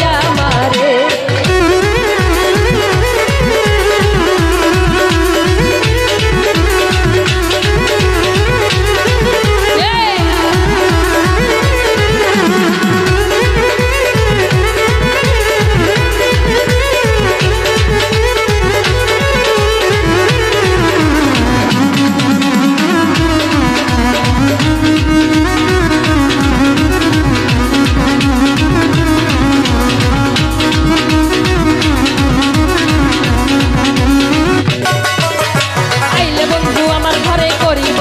야.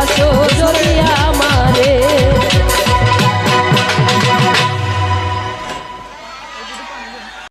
আসো জড়িয়া